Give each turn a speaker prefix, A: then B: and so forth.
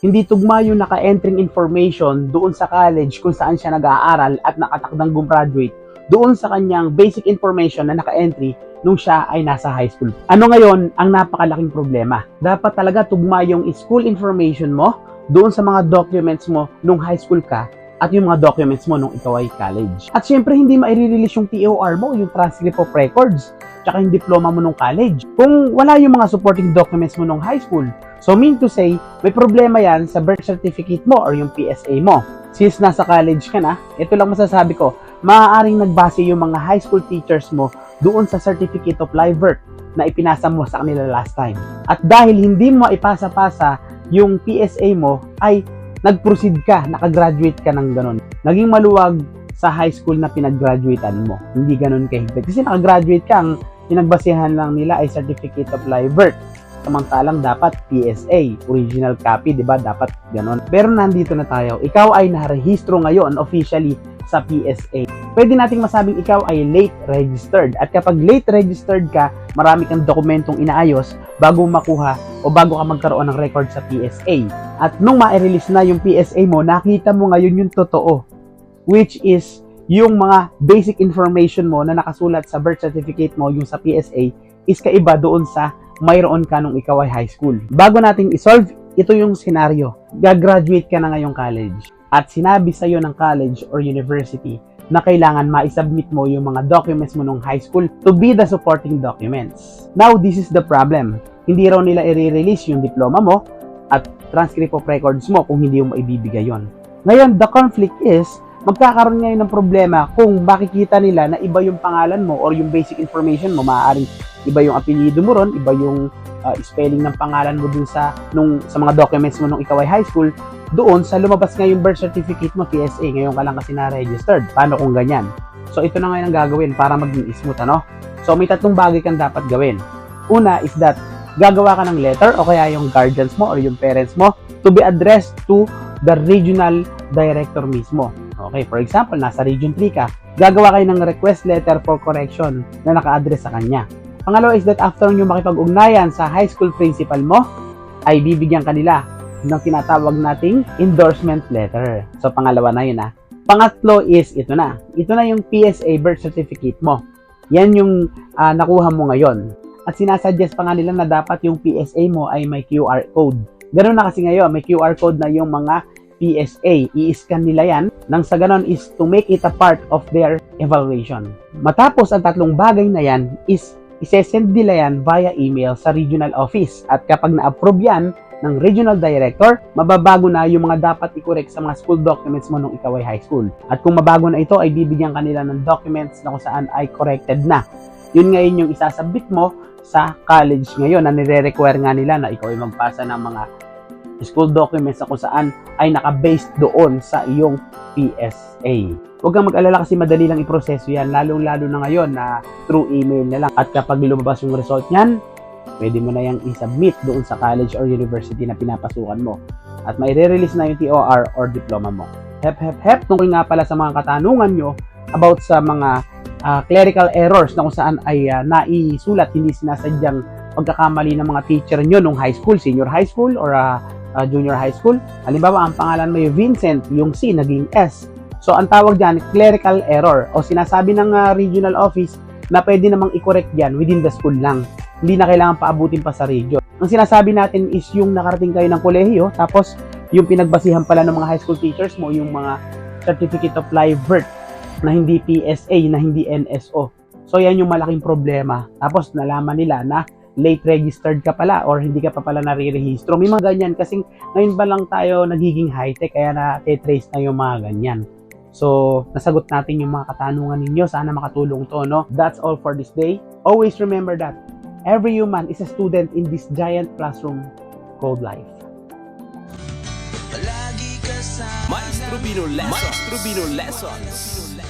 A: hindi tugma yung naka-entering information doon sa college kung saan siya nag-aaral at nakatakdang gumraduate doon sa kanyang basic information na naka-entry nung siya ay nasa high school. Ano ngayon ang napakalaking problema? Dapat talaga tugma yung school information mo doon sa mga documents mo nung high school ka at yung mga documents mo nung ikaw ay college. At syempre, hindi maire-release yung TOR mo, yung transcript of records, tsaka yung diploma mo nung college. Kung wala yung mga supporting documents mo nung high school. So, mean to say, may problema yan sa birth certificate mo or yung PSA mo. Since nasa college ka na, ito lang masasabi ko, maaaring nagbase yung mga high school teachers mo doon sa certificate of live birth na ipinasa mo sa kanila last time. At dahil hindi mo ipasa-pasa yung PSA mo, ay nag-proceed ka, nakagraduate ka ng ganun. Naging maluwag sa high school na pinag-graduatean mo. Hindi ganun kahigpit. Kasi nakagraduate ka, ang pinagbasehan lang nila ay Certificate of Live Birth. Samantalang dapat PSA, original copy, di ba? Dapat ganun. Pero nandito na tayo. Ikaw ay narehistro ngayon officially sa PSA. Pwede nating masabing ikaw ay late registered. At kapag late registered ka, marami kang dokumentong inaayos bago makuha o bago ka magkaroon ng record sa PSA. At nung ma-release na yung PSA mo, nakita mo ngayon yung totoo. Which is yung mga basic information mo na nakasulat sa birth certificate mo, yung sa PSA, is kaiba doon sa mayroon ka nung ikaw ay high school. Bago natin isolve, ito yung scenario. Gagraduate ka na ngayong college at sinabi sa'yo ng college or university na kailangan ma-submit mo yung mga documents mo nung high school to be the supporting documents. Now, this is the problem. Hindi raw nila i-release yung diploma mo at transcript of records mo kung hindi mo maibibigay yon. Ngayon, the conflict is, magkakaroon ngayon ng problema kung makikita nila na iba yung pangalan mo or yung basic information mo, maaaring iba yung apelyido mo ron, iba yung uh, spelling ng pangalan mo dun sa nung sa mga documents mo nung ikaw ay high school, doon sa lumabas nga yung birth certificate mo PSA, ngayon ka lang kasi na-registered. Paano kung ganyan? So ito na ngayon ang gagawin para maging smooth ano? So may tatlong bagay kang dapat gawin. Una is that gagawa ka ng letter o kaya yung guardians mo or yung parents mo to be addressed to the regional director mismo. Okay, for example, nasa Region 3 ka, gagawa kayo ng request letter for correction na naka-address sa kanya. Pangalawa is that after nyo makipag-ugnayan sa high school principal mo, ay bibigyan kanila ng tinatawag nating endorsement letter. So, pangalawa na yun ah. Pangatlo is ito na. Ito na yung PSA birth certificate mo. Yan yung ah, nakuha mo ngayon. At sinasuggest pa nga nila na dapat yung PSA mo ay may QR code. Ganun na kasi ngayon, may QR code na yung mga PSA. I-scan nila yan. Nang sa ganon is to make it a part of their evaluation. Matapos ang tatlong bagay na yan is isesend nila yan via email sa regional office. At kapag na-approve yan ng regional director, mababago na yung mga dapat i-correct sa mga school documents mo nung ikaw ay high school. At kung mabago na ito, ay bibigyan kanila ng documents na kung saan ay corrected na. Yun ngayon yung isasabit mo sa college ngayon na nire-require nga nila na ikaw ay magpasa ng mga school documents na kung saan ay naka-based doon sa iyong PSA. Huwag kang mag-alala kasi madali lang iproseso yan, lalong-lalo na ngayon na through email na lang. At kapag lumabas yung result niyan, pwede mo na yung i-submit doon sa college or university na pinapasukan mo. At may release na yung TOR or diploma mo. Hep, hep, hep. Tungkol nga pala sa mga katanungan nyo about sa mga ah, clerical errors na kung saan ay ah, naisulat, hindi sinasadyang pagkakamali ng mga teacher nyo nung high school, senior high school or ah, ah, junior high school. Halimbawa, ang pangalan mo yung Vincent, yung C naging S. So, ang tawag dyan, clerical error o sinasabi ng ah, regional office na pwede namang i-correct yan within the school lang. Hindi na kailangan paabutin pa sa region. Ang sinasabi natin is yung nakarating kayo ng kolehiyo, tapos yung pinagbasihan pala ng mga high school teachers mo, yung mga certificate of live birth na hindi PSA, na hindi NSO. So, yan yung malaking problema. Tapos, nalaman nila na late registered ka pala or hindi ka pa pala nare-rehistro. May mga ganyan kasi ngayon ba lang tayo nagiging high-tech kaya na-trace na yung mga ganyan. So, nasagot natin yung mga katanungan ninyo. Sana makatulong to, no? That's all for this day. Always remember that every human is a student in this giant classroom called life.
B: Maestro Bino Lessons. Maestro Bino Lessons.